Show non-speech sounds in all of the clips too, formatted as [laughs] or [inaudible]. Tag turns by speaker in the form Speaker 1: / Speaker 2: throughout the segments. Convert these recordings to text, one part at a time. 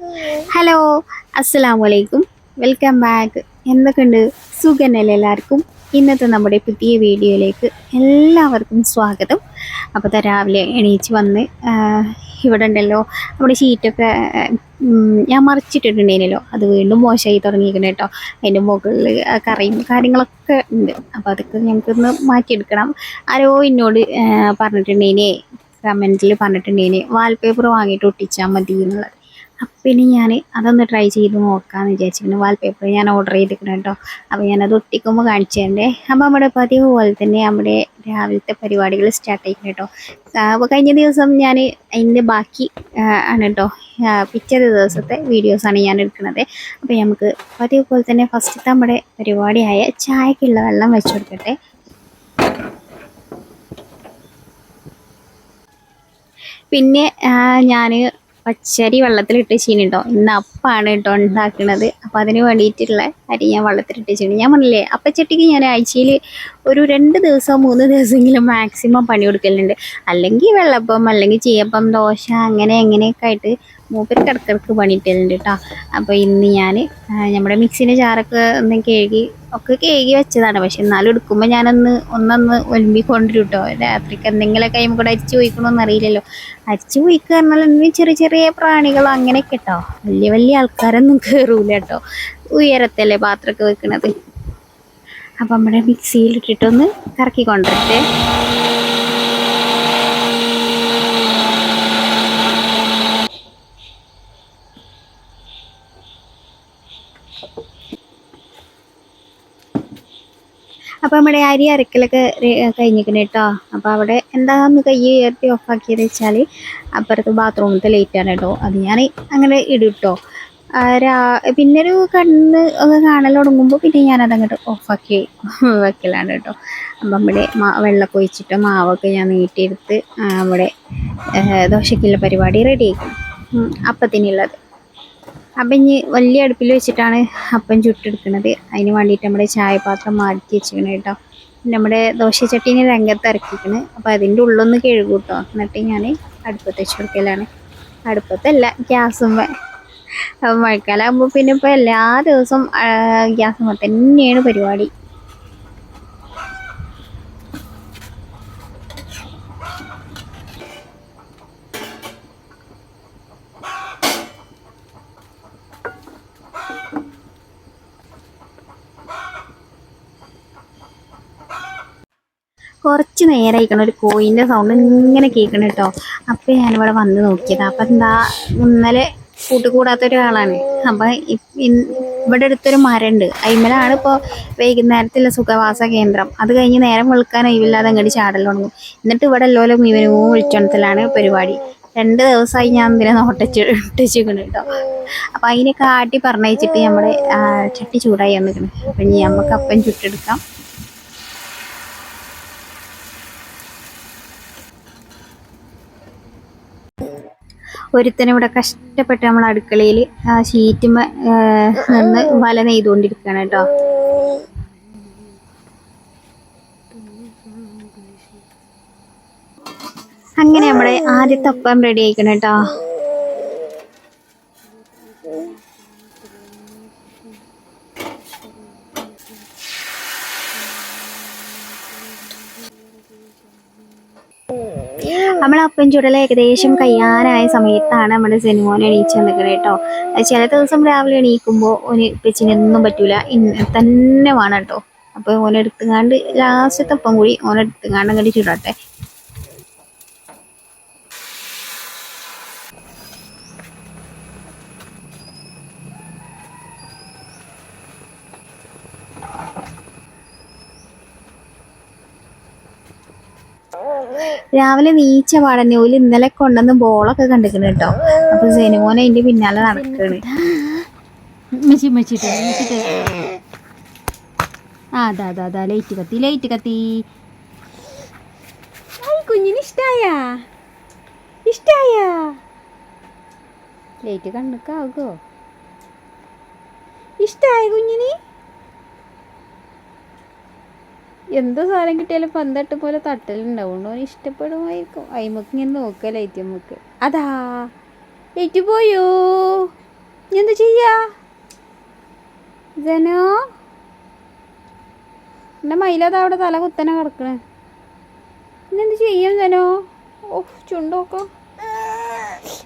Speaker 1: Hello അസ്സലാമു അലൈക്കും welcome back എന്തൊക്കെയുണ്ട്? സുഖനല്ലേ എല്ലാവർക്കും? ഇന്നത്തെ നമ്മുടെ പുതിയ വീഡിയോയിലേക്ക് എല്ലാവർക്കും സ്വാഗതം. അപ്പോൾ രാവിലെ എണീച്ച് വന്ന് ഇവിടെ ഉണ്ടല്ലോ. നമ്മുടെ ഷീറ്റൊക്കെ ഞാൻ മറിച്ചിട്ടിട്ടുണ്ടേനല്ലോ അത് വീണ്ടും മോശമായി തുടങ്ങിയിരിക്കണം കേട്ടോ. അതിന്റെ മുകളിൽ കറിയും കാര്യങ്ങളൊക്കെ ഉണ്ട്. അപ്പോൾ അതൊക്കെ ഞങ്ങൾക്കൊന്ന് മാറ്റിയെടുക്കണം. ആരോ എന്നോട് പറഞ്ഞിട്ടുണ്ടേനെ കമന്റിൽ പറഞ്ഞിട്ടുണ്ടേനെ വാൾപേപ്പർ വാങ്ങിയിട്ട് ഒട്ടിച്ചാൽ മതി എന്നുള്ളത്. അപ്പം ഇനി ഞാൻ അതൊന്ന് ട്രൈ ചെയ്ത് നോക്കാമെന്ന് വിചാരിച്ചിരിക്കുന്നു. വാൾപേപ്പർ ഞാൻ ഓർഡർ ചെയ്തിരിക്കണം കേട്ടോ. അപ്പോൾ ഞാനത് ഒട്ടിക്കുമ്പോൾ കാണിച്ചു തരണ്ടേ അപ്പോൾ നമ്മുടെ പതിവ് പോലെ തന്നെ നമ്മുടെ രാവിലത്തെ പരിപാടികൾ സ്റ്റാർട്ട് ചെയ്യണം കേട്ടോ. അപ്പോൾ കഴിഞ്ഞ ദിവസം ഞാൻ അതിന്റെ ബാക്കി ആണ് കേട്ടോ. പിറ്റേ ദിവസത്തെ വീഡിയോസാണ് ഞാൻ എടുക്കുന്നത് അപ്പോൾ നമുക്ക് പതിവ് പോലെ തന്നെ ഫസ്റ്റത്തെ നമ്മുടെ പരിപാടിയായ ചായക്കുള്ള വെള്ളം വെച്ചു കൊടുക്കട്ടെ. പിന്നെ ഞാൻ പച്ചരി വെള്ളത്തിലിട്ട് ചീനിട്ടോ ഇന്ന് അപ്പാണ് കേട്ടോ ഉണ്ടാക്കുന്നത് അപ്പോൾ അതിന് വേണ്ടിയിട്ടുള്ള അരി ഞാൻ വെള്ളത്തിലിട്ട് വെച്ചിട്ടുണ്ട് ഞാൻ പറഞ്ഞില്ലേ അപ്പച്ചട്ടിക്ക് ഞാൻ ആഴ്ചയിൽ ഒരു രണ്ട് ദിവസം മൂന്ന് ദിവസമെങ്കിലും മാക്സിമം പണി കൊടുക്കലുണ്ട്. അല്ലെങ്കിൽ വെള്ളപ്പം അല്ലെങ്കിൽ ചീയപ്പം ദോശ അങ്ങനെ എങ്ങനെയൊക്കെ ആയിട്ട് മൂപ്പര് കിടക്കിടക്ക് പണിയിട്ടലുണ്ട് കേട്ടോ അപ്പോൾ ഇന്ന് ഞാൻ നമ്മുടെ മിക്സിന്റെ ചാറൊക്കെ ഒന്ന് കഴുകി ഒക്കെ കേകി വെച്ചതാണ്. പക്ഷെ എന്നാലും എടുക്കുമ്പോൾ ഞാനൊന്ന് ഒന്നൊന്ന് ഒലുമ്പി കൊണ്ടുവരും കേട്ടോ രാത്രിക്ക് എന്തെങ്കിലുമൊക്കെ കഴിയുമ്പോൾ കൂടെ അരിച്ചു പോയിക്കണമെന്ന് അറിയില്ലല്ലോ. അരിച്ചു പോയിക്കുക പറഞ്ഞാൽ എന്തെങ്കിലും ചെറിയ ചെറിയ പ്രാണികൾ അങ്ങനെയൊക്കെ കേട്ടോ വലിയ വലിയ ആൾക്കാരൊന്നും കയറൂല കേട്ടോ ഉയരത്തല്ലേ പാത്രമൊക്കെ വെക്കണത്. അപ്പം നമ്മുടെ മിക്സിയിലിട്ടിട്ടൊന്ന് കറക്കി കൊണ്ടുവരട്ടെ. അപ്പോൾ നമ്മുടെ അരി അരക്കലൊക്കെ കഴിഞ്ഞിരിക്കണം കേട്ടോ അപ്പോൾ അവിടെ എന്താന്ന് കൈ ഉയർത്തി ഓഫാക്കിയത് വെച്ചാൽ അപ്പുറത്ത് ബാത്റൂമിലത്തെ ആണ് കേട്ടോ അത് ഞാൻ അങ്ങനെ ഇടും പിന്നെ ഒരു കണ്ണ് ഒക്കെ കാണൽ തുടങ്ങുമ്പോൾ പിന്നെ ഞാനത് അങ്ങോട്ട് ഓഫാക്കി [laughs] വെക്കലാണ് കേട്ടോ അപ്പം നമ്മുടെ മാ വെള്ളമൊക്കെ ഒഴിച്ചിട്ട് മാവൊക്കെ ഞാൻ നീട്ടിയെടുത്ത് അവിടെ ദോശക്കുള്ള പരിപാടി റെഡിയാക്കും അപ്പത്തിനുള്ളത്. അപ്പം ഇനി വലിയ അടുപ്പിൽ വെച്ചിട്ടാണ് അപ്പം ചുട്ടെടുക്കുന്നത് അതിന് വേണ്ടിയിട്ട് നമ്മുടെ ചായപാത്രം മാറ്റി വെച്ചിരിക്കണം കേട്ടോ. നമ്മുടെ ദോശച്ചട്ടീനെ രംഗത്ത് ഇറക്കിക്കണ്. അപ്പോൾ അതിന്റെ ഉള്ളൊന്ന് കഴുകും കേട്ടോ എന്നിട്ട് ഞാൻ അടുപ്പത്ത് വെച്ച് കൊടുക്കലാണ്. അടുപ്പത്തല്ല ഗ്യാസുമ്മ അപ്പം മഴക്കാലമാകുമ്പോൾ പിന്നെ ഇപ്പോൾ എല്ലാ ദിവസവും ഗ്യാസുമ്മ തന്നെയാണ് പരിപാടി. കുറച്ച് നേരമായിരിക്കണം ഒരു കോയിന്റെ സൗണ്ട് ഇങ്ങനെ കേൾക്കണം കേട്ടോ അപ്പം ഞാനിവിടെ വന്ന് നോക്കിയത്. അപ്പം എന്താ ഇന്നലെ കൂട്ടുകൂടാത്ത ഒരാളാണ്. അപ്പം ഇവിടെ അടുത്തൊരു മരമുണ്ട് അയിമലാണ് ഇപ്പോൾ വൈകുന്നേരത്തുള്ള സുഖവാസ കേന്ദ്രം. അത് കഴിഞ്ഞ് നേരം വെളുക്കാൻ അയവില്ലാതെ അങ്ങോട്ട് ചാടൽ തുടങ്ങും. എന്നിട്ട് ഇവിടെ എല്ലാവരും ഇവനും വിളിച്ചോണത്തിലാണ് പരിപാടി. രണ്ട് ദിവസമായി ഞാൻ ഇതിനെ നോട്ടച്ച് ഇട്ടിച്ചിരിക്കണം കേട്ടോ അപ്പം അതിനെ കാട്ടി പറഞ്ഞയച്ചിട്ട് നമ്മുടെ ചട്ടി ചൂടായി വന്നിരിക്കണം അപ്പം ഇനി നമുക്ക് അപ്പം ചുട്ടെടുക്കാം. ഒരുത്തനെ ഇവിടെ കഷ്ടപ്പെട്ട് നമ്മൾ അടുക്കളയിൽ ആ ഷീറ്റുമ്മ നിന്ന് വല നെയ്തുകൊണ്ടിരിക്കുകയാണ് കേട്ടോ. അങ്ങനെ നമ്മുടെ ആദ്യത്തെ അപ്പം റെഡി ആയിക്കണം കേട്ടോ. നമ്മൾ അപ്പം ചുടൽ ഏകദേശം കഴിയാനായ സമയത്താണ് നമ്മുടെ സിനിമോൻ എണീച്ച് നിൽക്കുന്നത് കേട്ടോ. ചില ദിവസം രാവിലെ എണീക്കുമ്പോൾ ഓന് ഇപ്പച്ചിനൊന്നും പറ്റൂല. തന്നെ വേണം കേട്ടോ. അപ്പോൾ ഓനെടുത്തുങ്ങാണ്ട് ലാസ്റ്റത്തെ ഒപ്പം കൂടി ഓനെടുത്തുങ്ങാണ്ട് അങ്ങോട്ട് ചുടട്ടെ. രാവിലെ നീച്ച പാടന്നെ. ഓൽ ഇന്നലെ കൊണ്ടുവന്ന് ബോളൊക്കെ കണ്ടിരിക്കണ കേട്ടോ. അപ്പൊ സെനുമോൻ അതിന്റെ പിന്നാലെ നടക്കണ്.
Speaker 2: അതാ അതാ അതാ. ലൈറ്റ് കത്തി ലൈറ്റ് കത്തി. കുഞ്ഞിന് ഇഷ്ടായ? ഇഷ്ടായ? ലൈറ്റ് കണ്ണുക്കാകോ ഇഷ്ടായ കുഞ്ഞിന്? എന്ത് സാധനം കിട്ടിയാലും പന്തട്ട് പോലെ തട്ടലുണ്ടാവും. ഓൻ ഇഷ്ടപ്പെടുമായിരിക്കും. അയിമക്ക് ഇങ്ങനെ നോക്കല ലൈറ്റ് നമുക്ക്. അതാ. ഏറ്റു പോയോ? എന്ത് ചെയ്യാ? ജനോ എന്റെ മയിലതാ അവിടെ തല കുത്തനെ കിടക്കണേ. ഇന്നെന്ത് ചെയ്യും ജനോ ഓ ചുണ്ടോക്കോ.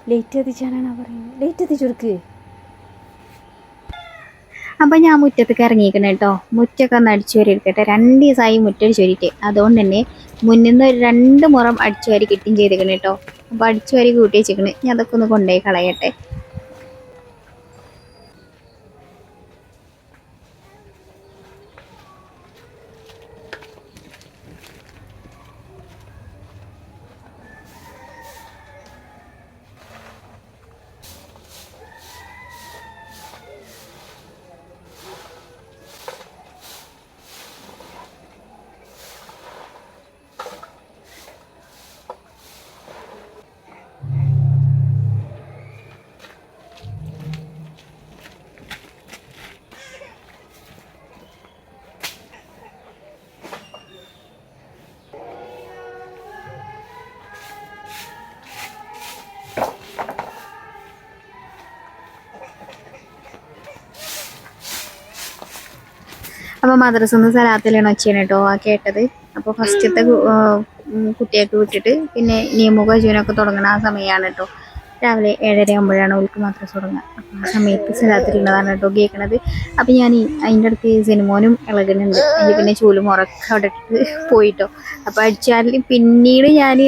Speaker 2: ലേറ്റ് എത്തിച്ചാനാണ് പറയുന്നത്? ലേറ്റ് എത്തിച്ചു കൊടുക്ക്.
Speaker 1: അപ്പം ഞാൻ മുറ്റത്തേക്ക് ഇറങ്ങിയിരിക്കണം കേട്ടോ മുറ്റൊക്കെ ഒന്ന് അടിച്ചു വരി എടുക്കട്ടെ. രണ്ട് ദിവസമായി മുറ്റടിച്ചു വരിയിട്ട്. അതുകൊണ്ട് തന്നെ മുന്നിൽ നിന്ന് ഒരു രണ്ട് മുറം അടിച്ചു വരി കിട്ടുകയും ചെയ്തേക്കണം കേട്ടോ അപ്പോൾ അടിച്ചു വരി കൂട്ടി വെച്ചിരിക്കണേ. ഞാൻ അതൊക്കെ ഒന്ന് കൊണ്ടുപോയി കളയട്ടെ. അപ്പോൾ മദ്രസ നിന്ന് സലാത്തിലാണ് ഒച്ചയാണ് കേട്ടോ ആ കേട്ടത്. അപ്പോൾ ഫസ്റ്റത്തെ കുട്ടിയൊക്കെ വിട്ടിട്ട് പിന്നെ നിയമക ജീവനൊക്കെ തുടങ്ങുന്ന ആ സമയമാണ് കേട്ടോ രാവിലെ ഏഴര ആകുമ്പോഴാണ് ഓൾക്ക് മദ്രസ തുടങ്ങുക അപ്പോൾ ആ സമയത്ത് സലാത്തിലുള്ളതാണ് കേട്ടോ കേൾക്കണത് അപ്പോൾ ഞാൻ അതിന്റെ അടുത്ത് സിനിമോനും ഇളകുന്നുണ്ട് അതിൽ പിന്നെ ചൂലും ഉറക്കം അവിടെ ഇട്ടിട്ട് പോയിട്ടോ അപ്പോൾ അടിച്ചാൽ പിന്നീട് ഞാൻ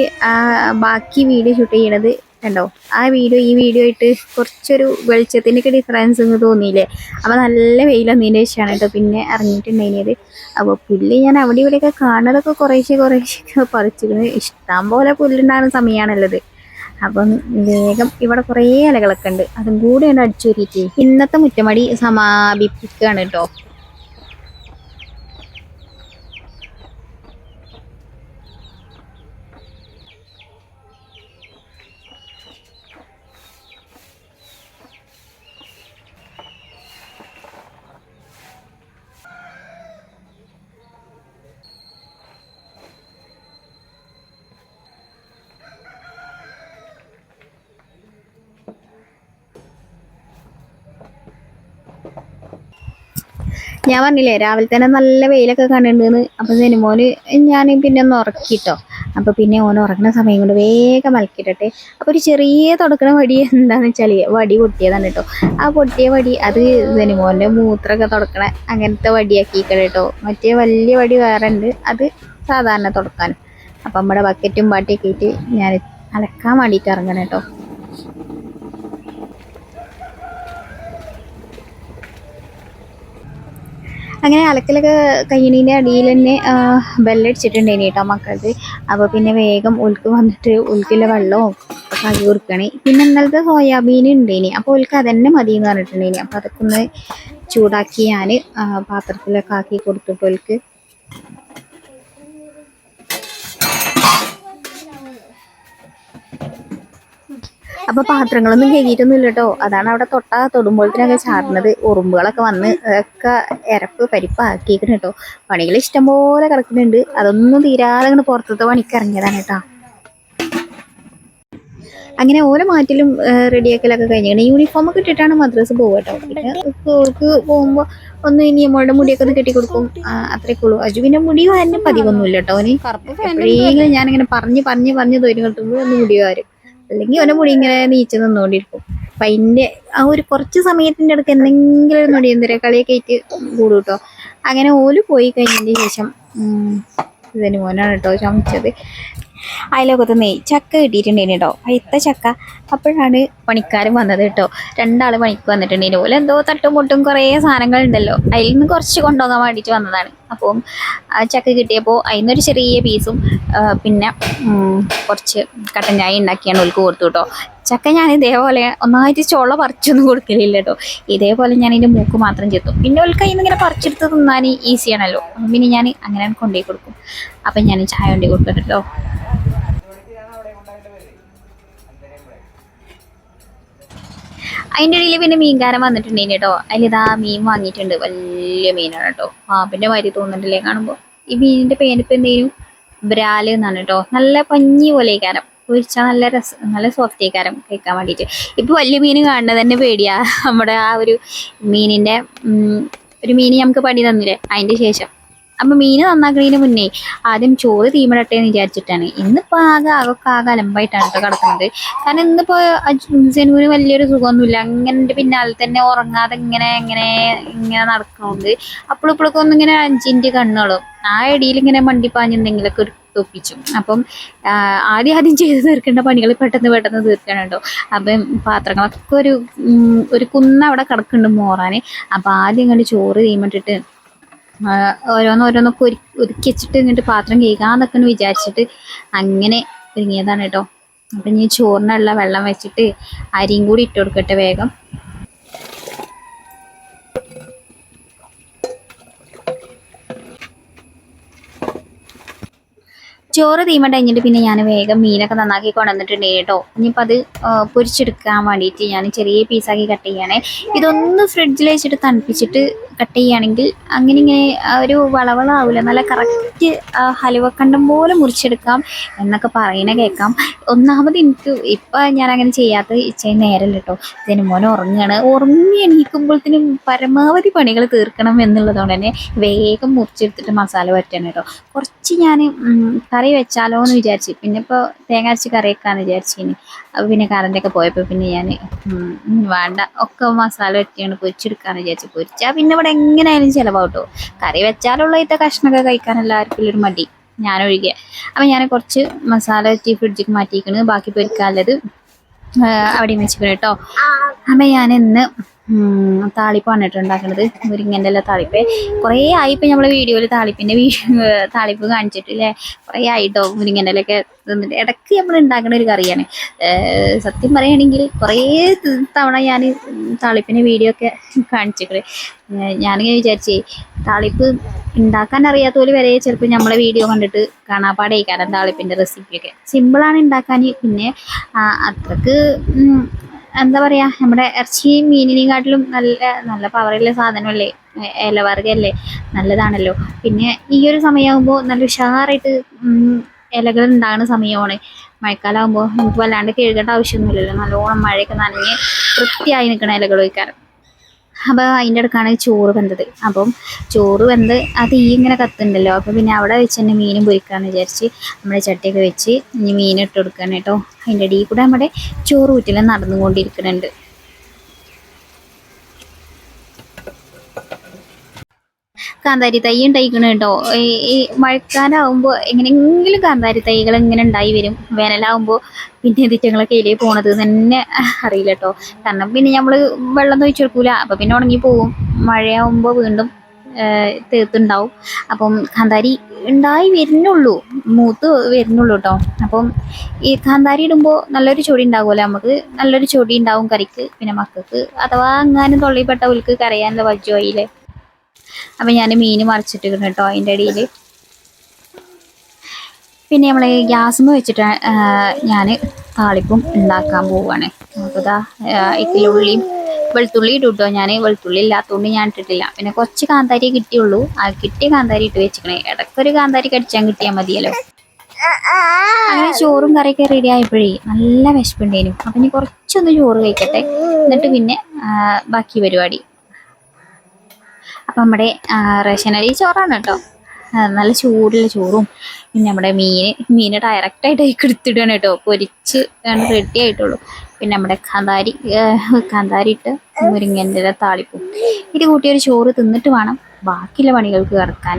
Speaker 1: ബാക്കി വീഡിയോ ഷൂട്ട് ചെയ്യണത് കണ്ടോ? ആ വീഡിയോ ഈ വീഡിയോ ആയിട്ട് കുറച്ചൊരു വെളിച്ചത്തിന്റെയൊക്കെ ഡിഫറൻസ് എന്ന് തോന്നിയില്ലേ? അപ്പോൾ നല്ല വെയിലൊന്നതിന്റെ ശേഷമാണ് കേട്ടോ പിന്നെ ഇറങ്ങിയിട്ടുണ്ടായിരുന്നത് അപ്പോൾ പുല്ല് ഞാൻ അവിടെ ഇവിടെയൊക്കെ കാണുന്നതൊക്കെ കുറേശ്ശെ കുറേശ്ശെ പറിച്ചിരുന്നു. ഇഷ്ടം പോലെ പുല്ലുണ്ടാകുന്ന സമയമാണുള്ളത്. അപ്പം വേഗം ഇവിടെ കുറേ ഇലകളൊക്കെ ഉണ്ട്. അതും കൂടെ ഉണ്ട് അടിച്ചു കയറിയിട്ട് ഇന്നത്തെ മുറ്റമടി സമാപിപ്പിക്കുകയാണ് കേട്ടോ. ഞാൻ പറഞ്ഞില്ലേ രാവിലെ തന്നെ നല്ല വെയിലൊക്കെ കണ്ടിട്ടുണ്ടെന്ന്. അപ്പൊ സിനിമോന് ഞാൻ പിന്നെ ഒന്ന് ഉറക്കിട്ടോ. അപ്പൊ പിന്നെ ഓൻ ഉറങ്ങുന്ന സമയം കൊണ്ട് വേഗം മലക്കിട്ടെ അപ്പൊ ഒരു ചെറിയ തുടക്കണ വടി എന്താന്ന് വെച്ചാൽ വടി പൊട്ടിയതാണ് കേട്ടോ ആ പൊട്ടിയ വടി അത് സിനിമോന്റെ മൂത്രമൊക്കെ തുടക്കണ അങ്ങനത്തെ വടിയാക്കിക്കണം കേട്ടോ മറ്റേ വലിയ വടി വേറെ ഉണ്ട്. അത് സാധാരണ തുടക്കാൻ അപ്പൊ നമ്മുടെ ബക്കറ്റും പാട്ടിയൊക്കെ ഇട്ട് ഞാൻ അലക്കാൻ വേണ്ടിയിട്ട് ഇറങ്ങണം കേട്ടോ അങ്ങനെ അലക്കലൊക്കെ കഴിയണീന്റെ അടിയിൽ തന്നെ ബെല്ലടിച്ചിട്ടുണ്ടേനി കേട്ടോ മക്കൾക്ക്. അപ്പോൾ പിന്നെ വേഗം ഉൽക്ക് വന്നിട്ട് ഉൽക്കിലെ വെള്ളവും ഒക്കെ ആക്കി കൊടുക്കണേ. പിന്നെ ഇന്നലത്തെ സോയാബീൻ ഉണ്ടേനി. അപ്പോൾ ഉൽക്ക് അതന്നെ മതി എന്ന് പറഞ്ഞിട്ടുണ്ടേനി. അപ്പോൾ അതൊക്കെ ഒന്ന് ചൂടാക്കി ഞാൻ പാത്രത്തിലൊക്കെ ആക്കി കൊടുത്തിട്ട് അപ്പൊ പാത്രങ്ങളൊന്നും കഴുകിയിട്ടൊന്നും ഇല്ല കേട്ടോ അതാണ് അവിടെ തൊട്ടാ തൊടുമ്പോഴത്തേനൊക്കെ ചാടുന്നത് ഉറുമ്പുകളൊക്കെ വന്ന് ഒക്കെ ഇരപ്പ് പരിപ്പാക്കിയിരിക്കണം കേട്ടോ. പണികൾ ഇഷ്ടംപോലെ കിടക്കുന്നുണ്ട്. അതൊന്നും തീരാതെ ഇങ്ങനെ പുറത്തത്തെ പണിക്ക് ഇറങ്ങിയതാണ് കേട്ടോ. അങ്ങനെ ഓരോ മാറ്റിലും റെഡിയാക്കലൊക്കെ കഴിഞ്ഞാണ് യൂണിഫോം ഒക്കെ ഇട്ടിട്ടാണ് മദ്രസ് പോവുക കേട്ടോ. പിന്നെ പോകുമ്പോൾ ഒന്ന് ഇനി നമ്മളുടെ മുടിയൊക്കെ ഒന്ന് കെട്ടിക്കൊടുക്കും കൊടുക്കും. അത്രയൊക്കെ ഉള്ളൂ. അജു പിന്നെ മുടി വാരനും പതിവൊന്നുമില്ല കേട്ടോ. അവന് എപ്പോഴെങ്കിലും ഞാനിങ്ങനെ പറഞ്ഞ് പറഞ്ഞ് പറഞ്ഞ് തൊരി കിട്ടുമ്പോൾ ഒന്ന് മുടി വാരും. അല്ലെങ്കിൽ അവനെ മുടി ഇങ്ങനെ നീച്ച് നിന്നുകൊണ്ടിരിക്കും അപ്പൊ അതിന്റെ ആ ഒരു കുറച്ച് സമയത്തിന്റെ അടുക്ക് എന്തെങ്കിലും ഒരു നൊടി എന്തര കളിയൊക്കെ ആയിട്ട് കൂടും കേട്ടോ അങ്ങനെ ഓൽ പോയി കഴിഞ്ഞതിന് ശേഷം ഇതിന് മോനാണ് കേട്ടോ ചമച്ചത്. അയലോകത്ത് നെയ് ചക്ക കിട്ടിയിട്ടുണ്ടേനി കേട്ടോ ചക്ക. അപ്പോഴാണ് പണിക്കാരൻ വന്നത് കേട്ടോ. രണ്ടാൾ പണിക്ക് വന്നിട്ടുണ്ടേനി ഓല എന്തോ തട്ടും മുട്ടും കുറേ സാധനങ്ങൾ ഉണ്ടല്ലോ അതിൽ നിന്ന് കുറച്ച് കൊണ്ടുപോകാൻ വേണ്ടിയിട്ട് വന്നതാണ്. അപ്പം ചക്ക കിട്ടിയപ്പോൾ അതിൽ നിന്നൊരു ചെറിയ പീസും പിന്നെ കുറച്ച് കട്ടൻ ചായ ഉണ്ടാക്കിയാണ് ഓൾക്ക് കൊടുത്തു കേട്ടോ. ചക്ക ഞാൻ ഇതേപോലെ ഒന്നായിട്ട് ചുള പറിച്ചൊന്നും കൊടുക്കലില്ല കേട്ടോ. ഇതേപോലെ ഞാൻ ഇതിന്റെ മൂക്ക് മാത്രം ചെത്തും. പിന്നെ അതിൽ നിന്ന് ഇങ്ങനെ പറിച്ചെടുത്ത് തിന്നാൻ ഈസിയാണല്ലോ. പിന്നെ ഞാൻ അങ്ങനെ കൊണ്ടുപോയി കൊടുക്കും. അപ്പം ഞാൻ ചായ കൊണ്ടുപോയി കൊടുക്കും കേട്ടോ. അതിന്റെ ഇടയിൽ പിന്നെ മീൻകാരൻ വന്നിട്ടുണ്ടേനി കേട്ടോ. അതിലിതാ മീൻ വാങ്ങിയിട്ടുണ്ട്. വലിയ മീനാണ് കേട്ടോ. പാമ്പിന്റെ മാതിരി തോന്നുന്നുണ്ടല്ലേ കാണുമ്പോൾ ഈ മീനിന്റെ പേരിപ്പോൾ എന്തെങ്കിലും ബ്രാൽ എന്നാണ് കേട്ടോ. നല്ല പഞ്ഞി പോലെ കാരം. പൊരിച്ചാൽ നല്ല രസ നല്ല സോഫ്റ്റ് കാരം കഴിക്കാൻ വേണ്ടിയിട്ട് ഇപ്പൊ വലിയ മീൻ കാണുന്നത് തന്നെ പേടിയാ. [laughs] നമ്മുടെ ആ ഒരു മീനിന്റെ ഉം, ഒരു മീൻ നമുക്ക് പണി തന്നില്ലേ? അതിന്റെ ശേഷം. അപ്പൊ മീൻ നന്നാക്കുന്നതിന് മുന്നേ ആദ്യം ചോറ് തീമിടട്ടെ എന്ന് വിചാരിച്ചിട്ടാണ്. ഇന്നിപ്പോ ആകെ ആകൊക്കെ ആകെ അലമ്പായിട്ടാണ് കേട്ടോ കിടക്കുന്നത്. കാരണം ഇന്നിപ്പോ ജനുവിന് വലിയൊരു സുഖമൊന്നുമില്ല. അങ്ങനെ പിന്നാലെ തന്നെ ഉറങ്ങാതെ ഇങ്ങനെ ഇങ്ങനെ ഇങ്ങനെ നടക്കണോണ്ട്. അപ്പോഴിപ്പോഴൊക്കെ ഒന്നിങ്ങനെ അഞ്ചിന്റെ കണ്ണുകളും. ആ ഇടയിൽ ഇങ്ങനെ മണ്ടിപ്പാഞ്ഞ് ഒരു ഒപ്പിച്ചു അപ്പം ആദ്യം ആദ്യം ചെയ്ത് തീർക്കേണ്ട പണികൾ പെട്ടെന്ന് പെട്ടെന്ന് തീർക്കണം കേട്ടോ അപ്പം പാത്രങ്ങളൊക്കെ ഒരു ഒരു കുന്ന അവിടെ കിടക്കുന്നുണ്ട് മോറാന്. അപ്പം ആദ്യം ഇങ്ങോട്ട് ചോറ് തീമിട്ടിട്ട് ഓരോന്ന് ഓരോന്നൊക്കെ ഒരു വെച്ചിട്ട് ഇങ്ങോട്ട് പാത്രം കേൾക്കാന്നൊക്കെ വിചാരിച്ചിട്ട് അങ്ങനെ ഒരുങ്ങിയതാണ് കേട്ടോ. അപ്പം ഇനി ചോറിനുള്ള വെള്ളം വെച്ചിട്ട് അരിയും കൂടി ഇട്ട് കൊടുക്കട്ടെ വേഗം. ചോറ് തീമ കഴിഞ്ഞിട്ട് പിന്നെ ഞാൻ വേഗം മീനൊക്കെ നന്നാക്കി കൊണ്ടുവന്നിട്ടുണ്ട് കേട്ടോ. ഇനിയിപ്പോൾ അത് പൊരിച്ചെടുക്കാൻ വേണ്ടിയിട്ട് ഞാൻ ചെറിയ പീസാക്കി കട്ട് ചെയ്യണേ. ഇതൊന്ന് ഫ്രിഡ്ജിൽ വെച്ചിട്ട് തണുപ്പിച്ചിട്ട് കട്ട് ചെയ്യുകയാണെങ്കിൽ അങ്ങനെ ഇങ്ങനെ ഒരു വളവളാവില്ല നല്ല കറക്റ്റ് ഹലുവക്കണ്ടം പോലെ മുറിച്ചെടുക്കാം എന്നൊക്കെ പറയണ കേൾക്കാം. ഒന്നാമത് എനിക്ക് ഇപ്പം ഞാൻ അങ്ങനെ ചെയ്യാത്ത ഇച്ചേ നേരല്ല കേട്ടോ. ഇതിന് മോനെ ഉറങ്ങുകയാണ് ഉറങ്ങി എണീക്കുമ്പോഴത്തേനും പരമാവധി പണികൾ തീർക്കണം എന്നുള്ളതുകൊണ്ട് തന്നെ വേഗം മുറിച്ചെടുത്തിട്ട് മസാല പറ്റണം കേട്ടോ. കുറച്ച് ഞാൻ കറി വെച്ചാലോ എന്ന് വിചാരിച്ചു. പിന്നെ ഇപ്പോൾ തേങ്ങ അരച്ച് കറി വെക്കാന്ന് വിചാരിച്ചിനി. അപ്പോൾ പിന്നെ കറണ്ടൊക്കെ പോയപ്പോൾ പിന്നെ ഞാൻ വേണ്ട. ഒക്കെ മസാല വരട്ടിയാണ് പൊരിച്ചെടുക്കാന്ന് വിചാരിച്ചു പൊരിച്ചാൽ പിന്നെ ഇവിടെ എങ്ങനെയായാലും ചിലവാട്ടോ. കറി വെച്ചാലുള്ള ഇത്തെ കഷ്ണമൊക്കെ കഴിക്കാൻ എല്ലാവർക്കും ഒരു മടി. ഞാനൊഴികെ. അപ്പം ഞാൻ കുറച്ച് മസാല വരട്ടി ഫ്രിഡ്ജിക്ക് മാറ്റിയിരിക്കുന്നത് ബാക്കി പൊരിക്കാനുള്ളത് അവിടെയും വെച്ചിരിക്കണം കേട്ടോ അപ്പം ഞാൻ ഇന്ന് താളിപ്പാണ് കേട്ടോ ഉണ്ടാക്കുന്നത്. മുരിങ്ങന്റെ എല്ലാം താളിപ്പേ. കുറേ ആയി ഇപ്പം നമ്മളെ വീഡിയോയിൽ താളിപ്പിന്റെ താളിപ്പ് കാണിച്ചിട്ടില്ലേ? കുറേ ആയിട്ടോ മുരിങ്ങന്റെ ഒക്കെ തിന്നിട്ട്. ഇടയ്ക്ക് നമ്മൾ ഉണ്ടാക്കുന്ന ഒരു കറിയാണ്. സത്യം പറയുകയാണെങ്കിൽ കുറേ തവണ ഞാൻ താളിപ്പിന്റെ വീഡിയോ ഒക്കെ കാണിച്ചിട്ട് ഞാനിങ്ങനെ വിചാരിച്ചേ താളിപ്പ് ഉണ്ടാക്കാൻ അറിയാത്തവര് വരെ ചിലപ്പോൾ നമ്മളെ വീഡിയോ കണ്ടിട്ട് കാണാപ്പാടായി കാരണം താളിപ്പിന്റെ റെസിപ്പിയൊക്കെ സിമ്പിളാണ് ഉണ്ടാക്കാൻ. പിന്നെ അത്രയ്ക്ക് എന്താ പറയാ നമ്മുടെ ഇറച്ചിയും മീനിനെക്കാട്ടിലും നല്ല നല്ല പവറുള്ള സാധനമല്ലേ? ഇലവർഗല്ലേ നല്ലതാണല്ലോ. പിന്നെ ഈ ഒരു സമയമാകുമ്പോൾ നല്ല ഉഷാറായിട്ട് ഇലകൾ ഉണ്ടാകുന്ന സമയമാണ്. മഴക്കാലമാകുമ്പോൾ നമുക്ക് വല്ലാണ്ട് കഴുകേണ്ട ആവശ്യമൊന്നുമില്ലല്ലോ. നല്ലോണം മഴയൊക്കെ നനഞ്ഞ് വൃത്തിയായി നിൽക്കണ ഇലകൾ വയ്ക്കാറ്. അപ്പോൾ അതിന്റെ അടുക്കാണ് ചോറ് വെന്തത്. അപ്പം ചോറ് വെന്ത് ആ തീ ഇങ്ങനെ കത്തുണ്ടല്ലോ അപ്പോൾ പിന്നെ അവിടെ വെച്ച് തന്നെ മീനും പൊരിക്കാമെന്ന് വിചാരിച്ച് നമ്മുടെ ചട്ടിയൊക്കെ വെച്ച് ഇനി മീനിട്ട് ഇട്ട് കൊടുക്കണം കേട്ടോ. അതിന്റെ ഇടയിൽ കൂടെ നമ്മുടെ ചോറ് കുറ്റിലും നടന്നുകൊണ്ടിരിക്കുന്നുണ്ട്. കാന്താരി തൈ ഉണ്ടായിക്കണ കേട്ടോ. ഈ മഴക്കാലാവുമ്പോൾ എങ്ങനെയെങ്കിലും കാന്താരി തൈകൾ ഇങ്ങനെ ഉണ്ടായി വരും. വേനലാവുമ്പോൾ പിന്നെ ഇതിറ്റങ്ങളൊക്കെ ഇല്ലേ പോണത് തന്നെ അറിയില്ല കേട്ടോ. കാരണം പിന്നെ നമ്മൾ വെള്ളം ഒഴിച്ചു കൊടുക്കൂല. അപ്പം പിന്നെ ഉണങ്ങി പോവും. മഴയാവുമ്പോൾ വീണ്ടും തീർത്തുണ്ടാവും. അപ്പം കാന്താരി ഉണ്ടായി വരുന്നുള്ളൂ. മൂത്ത് വരുന്നുള്ളൂ കേട്ടോ. അപ്പം ഈ കാന്താരി ഇടുമ്പോൾ നല്ലൊരു ചൊടി ഉണ്ടാകുമല്ലോ നമുക്ക് നല്ലൊരു ചൊടി ഉണ്ടാവും കറിക്ക്. പിന്നെ മക്കൾക്ക് അഥവാ എങ്ങാനും തൊള്ളിപ്പെട്ട ഉൽക്ക് കരയാനുള്ള വജ്ജോയില്ലേ അപ്പം ഞാൻ മീൻ മറിച്ചിട്ടിരുന്നു കേട്ടോ അതിന്റെ ഇടയിൽ പിന്നെ നമ്മൾ ഗ്യാസുമ്മ വെച്ചിട്ട് ഞാൻ താളിപ്പും ഉണ്ടാക്കാൻ പോവുകയാണ് നമുക്കിതാ ഇത്തിരി ഉള്ളിയും വെളുത്തുള്ളി ഇട്ടിട്ടോ ഞാൻ വെളുത്തുള്ളി ഇല്ലാത്തതുകൊണ്ട് ഞാൻ ഇട്ടിട്ടില്ല. പിന്നെ കുറച്ച് കാന്താരി കിട്ടിയുള്ളൂ. ആ കിട്ടിയ കാന്താരി ഇട്ട് വെച്ചിക്കണേ. ഇടയ്ക്കൊരു കാന്താരി കടിച്ചാൽ കിട്ടിയാൽ മതിയല്ലോ. അങ്ങനെ ചോറും കറിയൊക്കെ റെഡി ആയപ്പോഴേ നല്ല വിശപ്പുണ്ടേനു അപ്പം ഇനി കുറച്ചൊന്ന് ചോറ് കഴിക്കട്ടെ. എന്നിട്ട് പിന്നെ ബാക്കി പരിപാടി. അപ്പം നമ്മുടെ റേഷനരി ചോറാണ് കേട്ടോ. നല്ല ചൂടുള്ള ചോറും പിന്നെ നമ്മുടെ മീൻ മീൻ ഡയറക്റ്റായിട്ട് അതിൽ എടുത്തിടുകയാണ് കേട്ടോ. പൊരിച്ച് റെഡി ആയിട്ടുള്ളൂ. പിന്നെ നമ്മുടെ കാന്താരി കാന്താരി ഇട്ട് മുരിങ്ങന്റെ താളിപ്പും. ഇത് കൂട്ടിയൊരു ചോറ് തിന്നിട്ട് വേണം ബാക്കിയുള്ള പണികൾക്ക് കിടക്കാൻ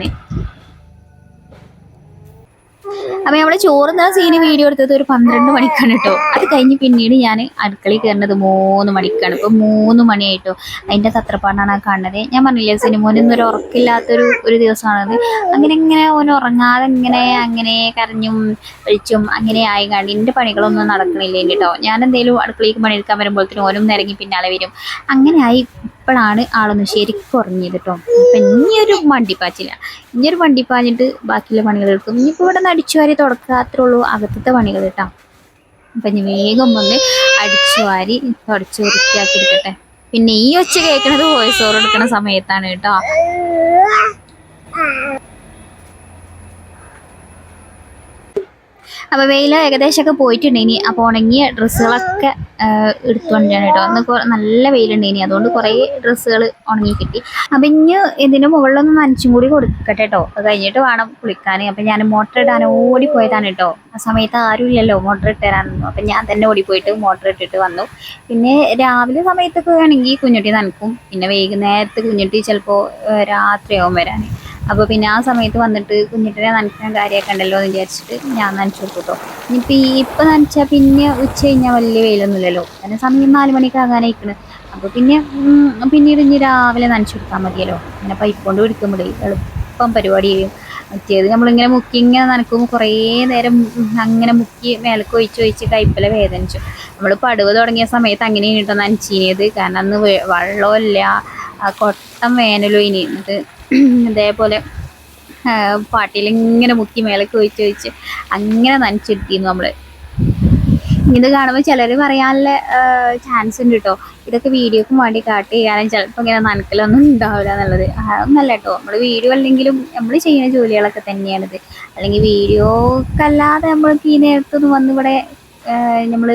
Speaker 1: അപ്പൊ നമ്മൾ ചോറുന്ന സീന് വീഡിയോ എടുത്തത് ഒരു പന്ത്രണ്ട് മണിക്കാണ് കേട്ടോ. അത് കഴിഞ്ഞ് പിന്നീട് ഞാൻ അടുക്കളയിൽ കയറുന്നത് മൂന്ന് മണിക്കാണ്. ഇപ്പൊ മൂന്ന് മണിയായിട്ടോ. അതിന്റെ തത്രപ്പാടാണ് ആ കാണുന്നത്. ഞാൻ പറഞ്ഞില്ലേ സിനിമോനൊന്നും ഒരു ഉറക്കില്ലാത്തൊരു ഒരു ദിവസമാണത്. അങ്ങനെ ഇങ്ങനെ ഓൻ ഉറങ്ങാതെ ഇങ്ങനെ അങ്ങനെ കരഞ്ഞും ഒഴിച്ചും അങ്ങനെ ആയി കണ്ട് എന്റെ പണികളൊന്നും നടക്കണില്ല കേട്ടോ. ഞാൻ എന്തെങ്കിലും അടുക്കളയ്ക്ക് പണിയെടുക്കാൻ വരുമ്പോഴത്തേനും ഓനും നിരങ്ങി പിന്നാലെ വരും. അങ്ങനെ ആയി ഇപ്പോഴാണ് ആളൊന്ന് ശരിക്കും ഉറങ്ങിയത് കേട്ടോ. അപ്പം ഇനിയൊരു മണ്ടിപ്പാച്ചില്ല ഇനിയൊരു വണ്ടിപ്പാഞ്ഞിട്ട് ബാക്കിയുള്ള പണികൾ എടുക്കും ഇനിയിപ്പോൾ ഇവിടെ നിന്ന് അടിച്ചു വാരി തുടക്കുക അത്രേ ഉള്ളൂ അകത്തത്തെ പണികൾ കേട്ടോ. അപ്പം ഇനി വേഗം വന്ന് അടിച്ചു വാരി തുടച്ച് വൃത്തിയാക്കി എടുക്കട്ടെ പിന്നെ ഈ ഒച്ച കേൾക്കുന്നത് വോയിസ് ഓവർ എടുക്കുന്ന സമയത്താണ് കേട്ടോ. അപ്പോൾ വെയിൽ ഏകദേശമൊക്കെ പോയിട്ടുണ്ട് ഇനി. അപ്പോൾ ഉണങ്ങിയ ഡ്രസ്സുകളൊക്കെ എടുത്തുകൊണ്ടാണ് കേട്ടോ. അന്ന് നല്ല വെയിലുണ്ട് ഇനി. അതുകൊണ്ട് കുറേ ഡ്രസ്സുകൾ ഉണങ്ങി കിട്ടി. അപ്പം ഇനി ഇതിന് മുകളിലൊന്ന് നനച്ചും കൂടി കൊടുക്കട്ടെ കേട്ടോ അത് കഴിഞ്ഞിട്ട് വേണം കുളിക്കാൻ അപ്പം ഞാൻ മോട്ടർ ഇടാൻ ഓടിപ്പോയതാണ് കേട്ടോ ആ സമയത്ത് ആരും ഇല്ലല്ലോ മോട്ടർ ഇട്ട് അപ്പം ഞാൻ തന്നെ ഓടിപ്പോയിട്ട് മോട്ടർ ഇട്ടിട്ട് വന്നു. പിന്നെ രാവിലെ സമയത്തൊക്കെ ആണെങ്കിൽ കുഞ്ഞുട്ടി നനക്കും. പിന്നെ വൈകുന്നേരത്ത് കുഞ്ഞുട്ടി ചിലപ്പോൾ രാത്രിയാവും വരാൻ അപ്പോൾ പിന്നെ ആ സമയത്ത് വന്നിട്ട് കുഞ്ഞിട്ടിനെ നനയ്ക്കുന്ന കാര്യമൊക്കെ ഉണ്ടല്ലോ എന്ന് വിചാരിച്ചിട്ട് ഞാൻ നനച്ചു കൊടുത്തോ ഇനിയിപ്പൊ ഈ ഇപ്പം നനച്ചാൽ പിന്നെ ഉച്ച കഴിഞ്ഞാൽ വലിയ വെയിലൊന്നുമില്ലല്ലോ. അതിന് സമയം നാല് മണിക്ക് ആകാനായിക്കണ് അപ്പോൾ പിന്നെ പിന്നീട് ഇനി രാവിലെ നനച്ചു കൊടുത്താൽ മതിയല്ലോ. ഇങ്ങനെ പൈപ്പ് കൊണ്ട് പിടിക്കുമ്പോഴേ എളുപ്പം പരിപാടി ചെയ്യും മറ്റേത് നമ്മളിങ്ങനെ മുക്കി ഇങ്ങനെ നനക്കുമ്പോൾ കുറേ നേരം അങ്ങനെ മുക്കി മേലക്ക് ഒഴിച്ച് ഒഴിച്ച് കൈപ്പല വേദനിച്ചു. നമ്മൾ പടുവ് തുടങ്ങിയ സമയത്ത് അങ്ങനെയാണ് കേട്ടോ നനച്ചീനിയത് കാരണം അന്ന് വെള്ളമില്ല ആ കൊട്ടം വേനലും ഇനി. എന്നിട്ട് ഇതേപോലെ പാട്ടിലിങ്ങനെ മുക്കി മേലക്ക് ഒഴിച്ച് ഒഴിച്ച് അങ്ങനെ നനച്ചെടുത്തിരുന്നു നമ്മൾ ഇത് കാണുമ്പോൾ ചിലർ പറയാനുള്ള ചാൻസ് ഉണ്ട് കേട്ടോ ഇതൊക്കെ വീഡിയോക്ക് വേണ്ടി കാട്ട് ചെയ്യാനും ചിലപ്പോൾ ഇങ്ങനെ നനക്കലൊന്നും ഉണ്ടാവില്ല എന്നുള്ളത്. അതൊന്നല്ല കേട്ടോ നമ്മൾ വീഡിയോ അല്ലെങ്കിലും നമ്മൾ ചെയ്യുന്ന ജോലികളൊക്കെ തന്നെയാണിത്. അല്ലെങ്കിൽ വീഡിയോക്കല്ലാതെ നമ്മൾക്ക് ഈ നേരത്തൊന്നും വന്നിവിടെ നമ്മൾ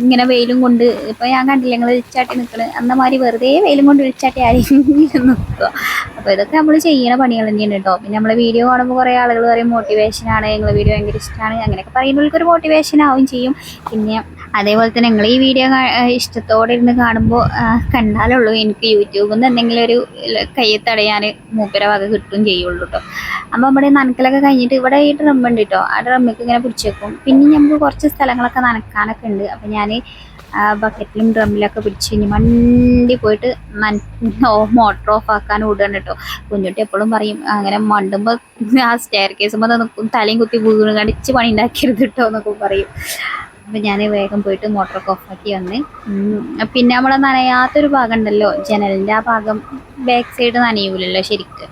Speaker 1: ഇങ്ങനെ വെയിലും കൊണ്ട് ഇപ്പൊ ഞാൻ കണ്ടില്ല ഞങ്ങൾ ഒഴിച്ചാട്ടി നിൽക്കണ് അന്നമാതിരി വെറുതെ വെയിലും കൊണ്ട് ഒഴിച്ചാട്ടി ആരെങ്കിലും നിൽക്കുക അപ്പോൾ ഇതൊക്കെ നമ്മൾ ചെയ്യണ പണികൾ തന്നെയാണ് കേട്ടോ പിന്നെ നമ്മളെ വീഡിയോ കാണുമ്പോൾ കുറേ ആളുകൾ പറയും മോട്ടിവേഷനാണ് ഞങ്ങൾ വീഡിയോ ഭയങ്കര ഇഷ്ടമാണ് അങ്ങനെയൊക്കെ പറയുന്നവർക്ക് ഒരു മോട്ടിവേഷൻ ആവുകയും ചെയ്യും. പിന്നെ അതേപോലെ തന്നെ നിങ്ങൾ ഈ വീഡിയോ ഇഷ്ടത്തോടെ ഇരുന്ന് കാണുമ്പോൾ കണ്ടാലുള്ളൂ എനിക്ക് യൂട്യൂബിൽ നിന്ന് എന്തെങ്കിലും ഒരു കയ്യത്തടയാൻ മൂപ്പര വക കിട്ടും ചെയ്യുള്ളൂ കേട്ടോ അപ്പോൾ നമ്മുടെ നനക്കലൊക്കെ കഴിഞ്ഞിട്ട് ഇവിടെ ഈ ഡ്രം ഉണ്ട് കേട്ടോ ആ ഡ്രമ്മിക്ക് ഇങ്ങനെ പിടിച്ചേക്കും പിന്നെ നമുക്ക് കുറച്ച് സ്ഥലങ്ങളൊക്കെ നനക്കാനൊക്കെ ഉണ്ട്. അപ്പോൾ ഞാൻ ബക്കറ്റിലും ഡ്രമ്മിലൊക്കെ പിടിച്ച് കഴിഞ്ഞ് മണ്ടി പോയിട്ട് മോട്ടർ ഓഫ് ആക്കാൻ വിടുകയാണ് കേട്ടോ കുഞ്ഞുട്ടി എപ്പോഴും പറയും അങ്ങനെ മണ്ടുമ്പോൾ ആ സ്റ്റെയർ കേസുമ്പോൾ തലയും കുത്തി വീണ് കടിച്ച് പണി ഉണ്ടാക്കരുത് കേട്ടോ എന്നൊക്കെ പറയും. അപ്പം ഞാൻ വേഗം പോയിട്ട് മോട്ടറൊക്കെ ഓഫാക്കി വന്ന്. പിന്നെ നമ്മളെ നനയാത്തൊരു ഭാഗം ഉണ്ടല്ലോ ജനലിന്റെ ആ ഭാഗം ബാക്ക് സൈഡ് നനയൂലല്ലോ ശരിക്ക്.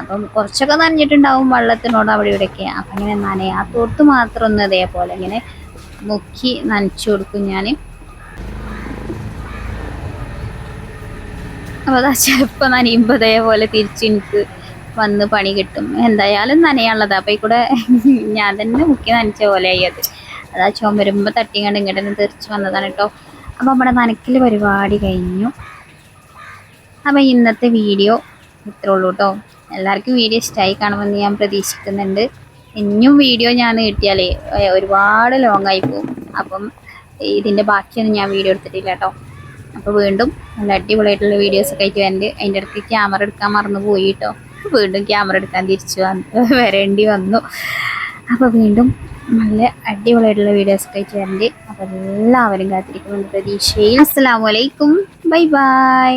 Speaker 1: അപ്പം കുറച്ചൊക്കെ നനഞ്ഞിട്ടുണ്ടാവും വെള്ളത്തിനോട് അവിടെ ഇവിടെയൊക്കെ. അപ്പം ഇങ്ങനെ നനയാത്തോർത്ത് മാത്രം ഒന്ന് അതേപോലെ ഇങ്ങനെ മുക്കി നനച്ചു കൊടുക്കും ഞാൻ അപ്പോൾ അതാ ചിലപ്പോൾ നനയുമ്പോൾ അതേപോലെ തിരിച്ച് എനിക്ക് വന്ന് പണി കിട്ടും. എന്തായാലും നനയാനുള്ളത്. അപ്പോൾ ഈ കൂടെ ഞാൻ തന്നെ മുക്കി നനച്ച പോലെ ആയി അത്. അതാ വരുമ്പോൾ തട്ടിങ്ങാണ്ട് ഇങ്ങോട്ട് തന്നെ തെറിച്ച് വന്നതാണ് കേട്ടോ. അപ്പോൾ നമ്മുടെ നനക്കൽ പരിപാടി കഴിഞ്ഞു. അപ്പോൾ ഇന്നത്തെ വീഡിയോ ഇത്രേ ഉള്ളൂ കേട്ടോ. എല്ലാവർക്കും വീഡിയോ ഇഷ്ടമായി കാണുമെന്ന് ഞാൻ പ്രതീക്ഷിക്കുന്നുണ്ട്. ഇനിയും വീഡിയോ ഞാൻ കിട്ടിയാലേ ഒരുപാട് ലോങ് ആയി പോകും അപ്പം ഇതിന്റെ ബാക്കിയൊന്നും ഞാൻ വീഡിയോ എടുത്തിട്ടില്ല കേട്ടോ. അപ്പോൾ വീണ്ടും നല്ല അടിപൊളിയായിട്ടുള്ള വീഡിയോസൊക്കെ ആയിട്ട് വരണ്ട്. അതിന്റെ ഇടയ്ക്ക് ക്യാമറ എടുക്കാൻ മറന്നു പോയി കേട്ടോ. വീണ്ടും ക്യാമറ എടുക്കാൻ തിരിച്ചു വന്ന് വരേണ്ടി വന്നു. അപ്പോൾ വീണ്ടും നല്ല അടിപൊളിയായിട്ടുള്ള വീഡിയോസൊക്കെ ആയിട്ട് വരണ്ട് അപ്പോൾ എല്ലാവരും കാത്തിരിക്കുമെന്ന് പ്രതീക്ഷയിൽ. അസ്സാം വലൈക്കും ബൈ ബൈ.